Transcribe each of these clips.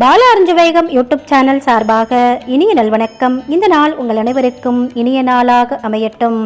பால அறிஞ்சவேகம் YouTube channel சார்பாக இனிய நல்வணக்கம். இந்த நாள் உங்கள் அனைவருக்கும் இனிய நாளாக அமையட்டும்.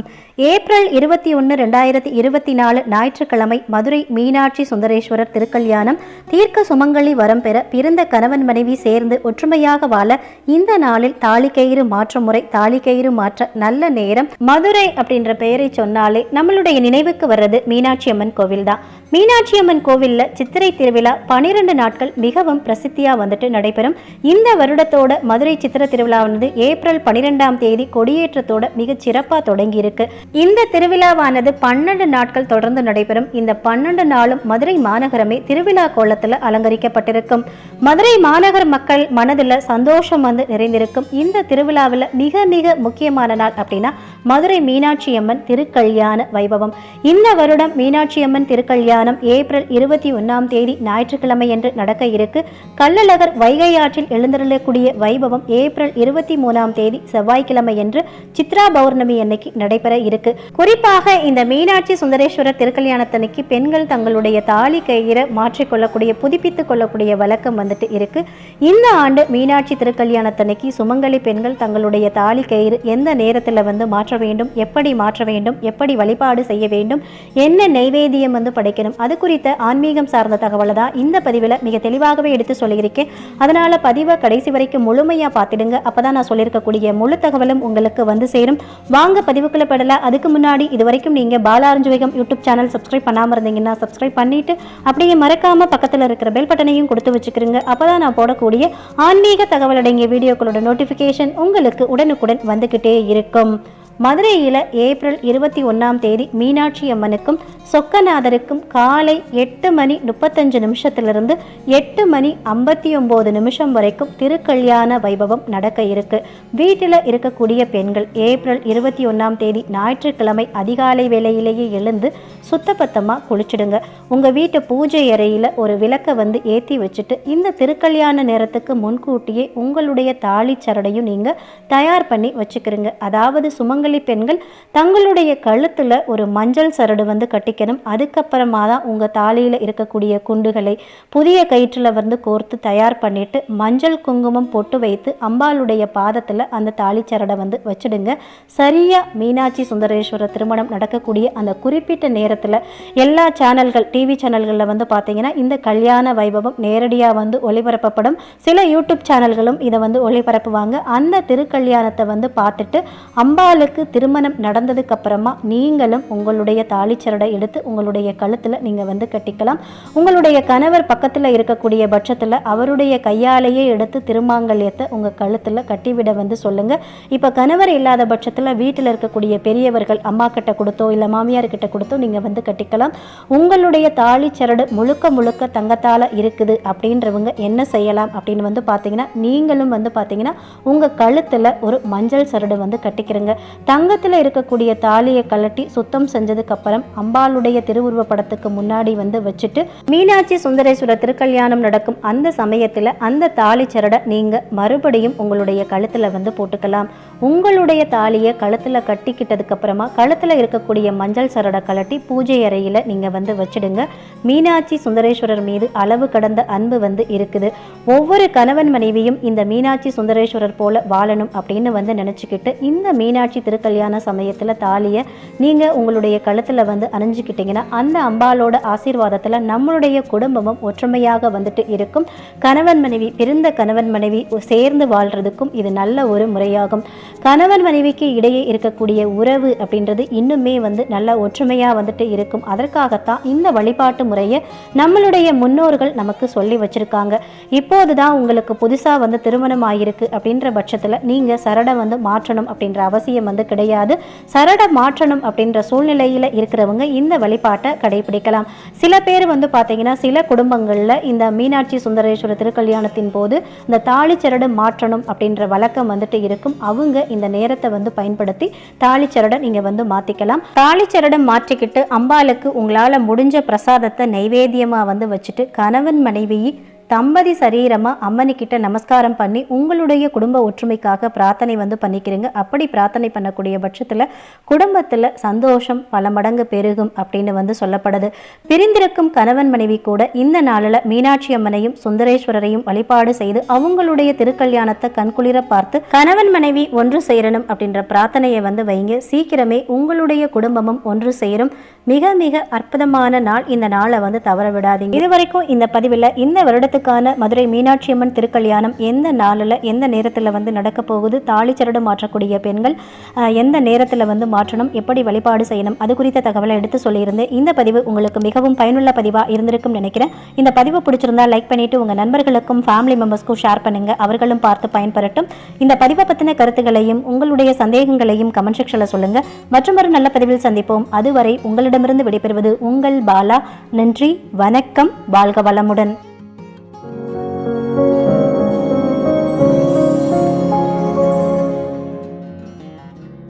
ஏப்ரல் இருபத்தி ஒன்று ரெண்டாயிரத்தி இருபத்தி நாலு ஞாயிற்றுக்கிழமை மதுரை மீனாட்சி சுந்தரேஸ்வரர் திருக்கல்யாணம் தீர்க்க சுமங்கலி வரம் பெற பிறந்த கணவன் மனைவி சேர்ந்து ஒற்றுமையாக வாழ இந்த நாளில் தாலிக்கயிறு மாற்று முறை தாலிக்கயிறு மாற்ற நல்ல நேரம். மதுரை அப்படின்ற பெயரை சொன்னாலே நம்மளுடைய நினைவுக்கு வர்றது மீனாட்சி அம்மன் கோவில் தான் மீனாட்சி அம்மன் கோவில்ல சித்திரை திருவிழா பனிரெண்டு நாட்கள் மிகவும் பிரசித்தியா வந்துட்டு நடைபெறும். இந்த வருடத்தோட மதுரை சித்திர திருவிழாவானது ஏப்ரல் பனிரெண்டாம் தேதி கொடியேற்றத்தோட மிக சிறப்பாக தொடங்கியிருக்கு. இந்த திருவிழாவானது பன்னெண்டு நாட்கள் தொடர்ந்து நடைபெறும். இந்த பன்னெண்டு நாளும் மதுரை மாநகரமே திருவிழா கோலத்தில் அலங்கரிக்கப்பட்டிருக்கும். மதுரை மாநகர் மக்கள் மனதில் சந்தோஷம் வந்து நிறைந்திருக்கும். இந்த திருவிழாவில் மிக மிக முக்கியமான நாள் அப்படின்னா மதுரை மீனாட்சி அம்மன் திருக்கல்யாண வைபவம். இந்த வருடம் மீனாட்சி அம்மன் திருக்கல்யாணம் ஏப்ரல் இருபத்தி ஒன்றாம் தேதி ஞாயிற்றுக்கிழமை என்று நடக்க இருக்கு. கள்ளழகர் இவர் வைகை ஆற்றில் எழுந்தருளக்கூடிய வைபவம் ஏப்ரல் இருபத்தி மூணாம் தேதி செவ்வாய்க்கிழமை என்று சித்ரா பௌர்ணமி அன்னைக்கு நடைபெற இருக்கு. குறிப்பாக இந்த மீனாட்சி சுந்தரேஸ்வரர் திருக்கல்யாணத்தன்னைக்கு பெண்கள் தங்களுடைய தாலி கயிறை மாற்றிக்கொள்ளக்கூடிய புதுப்பித்துக் கொள்ளக்கூடிய வழக்கம் வந்துட்டு இருக்கு. இந்த ஆண்டு மீனாட்சி திருக்கல்யாணத்தன்னைக்கு சுமங்கலி பெண்கள் தங்களுடைய தாலி கயிறு எந்த நேரத்தில் வந்து மாற்ற வேண்டும் எப்படி மாற்ற வேண்டும் எப்படி வழிபாடு செய்ய வேண்டும் என்ன நைவேத்தியம் வந்து படைக்கணும் அது குறித்த ஆன்மீகம் சார்ந்த தகவலை தான் இந்த பதிவில் மிக தெளிவாகவே எடுத்து சொல்லியிருக்கேன். அதனால பதிவை கடைசி வரைக்கும் முழுமையாக பார்த்துடுங்க. அப்பதான் நான் சொல்லியிருக்கக்கூடிய முழு தகவலும் உங்களுக்கு வந்து சேரும். வாங்க பதிவுக்குள்ள படல அதுக்கு முன்னாடி இது வரைக்கும் நீங்க பாலாரஞ்சுவேகம் யூடியூப் சேனல் சப்ஸ்கிரைப் பண்ணாமல் இருந்தீங்கன்னா சப்ஸ்கிரைப் பண்ணிட்டு அப்படியே மறக்காம பக்கத்துல இருக்கிற பெல் பட்டனையும் கொடுத்து வச்சுக்கிறீங்க அப்பதான் நான் போடக்கூடிய ஆன்மீக தகவல் அடங்கிய வீடியோக்களோட நோட்டிஃபிகேஷன் உங்களுக்கு உடனுக்குடன் வந்துகிட்டே இருக்கும். மதுரையில் ஏப்ரல் இருபத்தி ஒன்றாம் தேதி மீனாட்சி அம்மனுக்கும் சொக்கநாதருக்கும் காலை எட்டு மணி முப்பத்தஞ்சு நிமிஷத்திலிருந்து எட்டு மணி ஐம்பத்தி ஒம்பது நிமிஷம் வரைக்கும் திருக்கல்யாண வைபவம் நடக்க இருக்கு. வீட்டில் இருக்கக்கூடிய பெண்கள் ஏப்ரல் இருபத்தி ஒன்றாம் தேதி ஞாயிற்றுக்கிழமை அதிகாலை வேளையிலேயே எழுந்து சுத்தபத்தமாக குளிச்சிடுங்க. உங்கள் வீட்டு பூஜை அறையில் ஒரு விளக்கை வந்து ஏற்றி வச்சுட்டு இந்த திருக்கல்யாண நேரத்துக்கு முன்கூட்டியே உங்களுடைய தாலி சரடையும் நீங்கள் தயார் பண்ணி வச்சுக்கிறீங்க அதாவது சுமங்கலி பெண்கள் தங்களுடைய கழுத்தில் ஒரு மஞ்சள் சரடு வந்து கட்டிக்கணும். அதுக்கப்புறமா தான் உங்கள் தாலியில் இருக்கக்கூடிய குண்டுகளை புதிய கயிற்றில் வந்து கோர்த்து தயார் பண்ணிட்டு மஞ்சள் குங்குமம் பொட்டு வைத்து அம்பாளுடைய பாதத்தில் அந்த தாலி சரடை வந்து வச்சிடுங்க. சரியாக மீனாட்சி சுந்தரேஸ்வரர் திருமணம் நடக்கக்கூடிய அந்த குறிப்பிட்ட நேரத்தில் எல்லா சேனல்கள் டிவி சேனல்களில் வந்து பார்த்தீங்கன்னா இந்த கல்யாண வைபவம் நேரடியாக வந்து ஒளிபரப்பப்படும். சில யூடியூப் சேனல்களும் இதை வந்து ஒளிபரப்புவாங்க. அந்த திருக்கல்யாணத்தை வந்து பார்த்துட்டு அம்பாளுக்கு திருமணம் நடந்ததுக்கு அப்புறமா நீங்களும் உங்களுடைய தாலிச்சரடை எடுத்து உங்களுடைய கழுத்தில் நீங்கள் வந்து கட்டிக்கலாம். உங்களுடைய கணவர் பக்கத்தில் இருக்கக்கூடிய பட்சத்தில் அவருடைய கையாலேயே எடுத்து திருமாங்கல்யத்தை உங்கள் கழுத்தில் கட்டிவிட வந்து சொல்லுங்க. இப்போ கணவர் இல்லாத பட்சத்தில் வீட்டில் இருக்கக்கூடிய பெரியவர்கள் அம்மா கிட்ட கொடுத்தோ இல்லை மாமியார் கிட்ட கொடுத்தோ நீங்கள் வந்து கட்டிக்கலாம். உங்களுடைய தாலி சரடு முழுக்க முழுக்க தங்கத்தால் இருக்குது. அப்படின்றவங்க என்ன செய்யலாம் அப்படின்னு வந்து பார்த்தீங்கன்னா நீங்களும் வந்து பார்த்தீங்கன்னா உங்கள் கழுத்தில் ஒரு மஞ்சள் சரடு வந்து கட்டிக்கிறங்க. தங்கத்தில் இருக்கக்கூடிய தாலியை கழட்டி சுத்தம் செஞ்சதுக்கு அப்புறம் அம்பாளுடைய திருவுருவ படத்துக்கு முன்னாடி வந்து வச்சுட்டு மீனாட்சி சுந்தரேஸ்வரர் திருக்கல்யாணம் நடக்கும் அந்த சமயத்தில் அந்த தாலி சரடை நீங்கள் மறுபடியும் உங்களுடைய கழுத்தில் வந்து போட்டுக்கலாம். உங்களுடைய தாலியை கழுத்தில் கட்டிக்கிட்டதுக்கு அப்புறமா கழுத்தில் இருக்கக்கூடிய மஞ்சள் சரடை கழட்டி பூஜை அறையில் நீங்கள் வந்து வச்சுடுங்க. மீனாட்சி சுந்தரேஸ்வரர் மீது அளவு கடந்த அன்பு வந்து இருக்குது. ஒவ்வொரு கணவன் மனைவியும் இந்த மீனாட்சி சுந்தரேஸ்வரர் போல வாழணும் அப்படின்னு வந்து நினச்சிக்கிட்டு இந்த மீனாட்சி திருக்கல்யாண சமயத்தில் தாலியை நீங்கள் உங்களுடைய கழுத்தில் வந்து அணிஞ்சிக்கிட்டிங்கன்னா அந்த அம்பாலோட ஆசீர்வாதத்தில் நம்மளுடைய குடும்பமும் ஒற்றுமையாக வந்துட்டு இருக்கும். கணவன் மனைவி பிறந்த கணவன் மனைவி சேர்ந்து வாழ்கிறதுக்கும் இது நல்ல ஒரு முறையாகும். கணவன் மனைவிக்கு இடையே இருக்கக்கூடிய உறவு அப்படின்றது இன்னுமே வந்து நல்ல ஒற்றுமையாக வந்துட்டு இருக்கும். அதற்காகத்தான் இந்த வழிபாட்டு முறையை நம்மளுடைய முன்னோர்கள் நமக்கு சொல்லி வச்சுருக்காங்க. இப்போது தான் உங்களுக்கு புதுசாக வந்து திருமணம் ஆகிருக்கு அப்படின்ற பட்சத்தில் நீங்கள் சரடை வந்து மாற்றணும் அப்படின்ற அவசியம் வந்து கிடையாது. சரடை மாற்றணும் அப்படின்ற சூழ்நிலையில் இருக்கிறவங்க இந்த வழிபாட்டை கடைபிடிக்கலாம். சில பேர் வந்து பார்த்தீங்கன்னா சில குடும்பங்களில் இந்த மீனாட்சி சுந்தரேஸ்வரர் திருக்கல்யாணத்தின் போது இந்த தாலி சரடு மாற்றணும் அப்படின்ற வழக்கம் வந்துட்டு இருக்கும். அவங்க இந்த நேரத்தை வந்து பயன்படுத்தி தாலிச்சரடை நீங்கள் வந்து மாற்றிக்கலாம் தாலிச்சரடை மாற்றிக்கிட்டு அம்பாளுக்கு உங்களால் முடிஞ்ச பிரசாதத்தை நைவேத்தியமாக வந்து வச்சுட்டு கணவன் மனைவியை தம்பதி சரீரமா அம்மனிக்கிட்ட நமஸ்காரம் பண்ணி உங்களுடைய குடும்ப ஒற்றுமைக்காக பிரார்த்தனை வந்து பண்ணிக்கிறீங்க. அப்படி பிரார்த்தனை பண்ணக்கூடிய பட்சத்தில் குடும்பத்தில் சந்தோஷம் பல மடங்கு பெருகும் அப்படின்னு வந்து சொல்லப்படுது. பிரிந்திருக்கும் கணவன் மனைவி கூட இந்த நாளில் மீனாட்சி அம்மனையும் சுந்தரேஸ்வரரையும் வழிபாடு செய்து அவங்களுடைய திருக்கல்யாணத்தை கண்குளிர பார்த்து கணவன் மனைவி ஒன்று சேரணும் அப்படின்ற பிரார்த்தனையை வந்து வைங்க. சீக்கிரமே உங்களுடைய குடும்பமும் ஒன்று சேரும். மிக மிக அற்புதமான நாள் இந்த நாளை வந்து தவற விடாதீங்க. இதுவரைக்கும் இந்த பதிவில் இந்த வருடத்துக்கான மதுரை மீனாட்சி அம்மன் திருக்கல்யாணம் எந்த நாளில் எந்த நேரத்தில் வந்து நடக்க போகுது தாலிச்சரடு மாற்றக்கூடிய பெண்கள் எந்த நேரத்தில் வந்து மாற்றணும் எப்படி வழிபாடு செய்யணும் அது குறித்த தகவலை எடுத்து சொல்லியிருந்தேன் இந்த பதிவு உங்களுக்கு மிகவும் பயனுள்ள பதிவாக இருந்திருக்கும் நினைக்கிறேன். இந்த பதிவு பிடிச்சிருந்தா லைக் பண்ணிட்டு உங்கள் நண்பர்களுக்கும் ஃபேமிலி மெம்பர்ஸ்க்கும் ஷேர் பண்ணுங்க. அவர்களும் பார்த்து பயன்பெறட்டும். இந்த பதிவை பற்றின கருத்துக்களையும் உங்களுடைய சந்தேகங்களையும் கமெண்ட் செக்ஷனில் சொல்லுங்க. மற்றும் ஒரு நல்ல பதிவில் சந்திப்போம். அதுவரை உங்களிடமிருந்து விடைபெறுவது உங்கள் பாலா. நன்றி வணக்கம் வாழ்க வளமுடன்.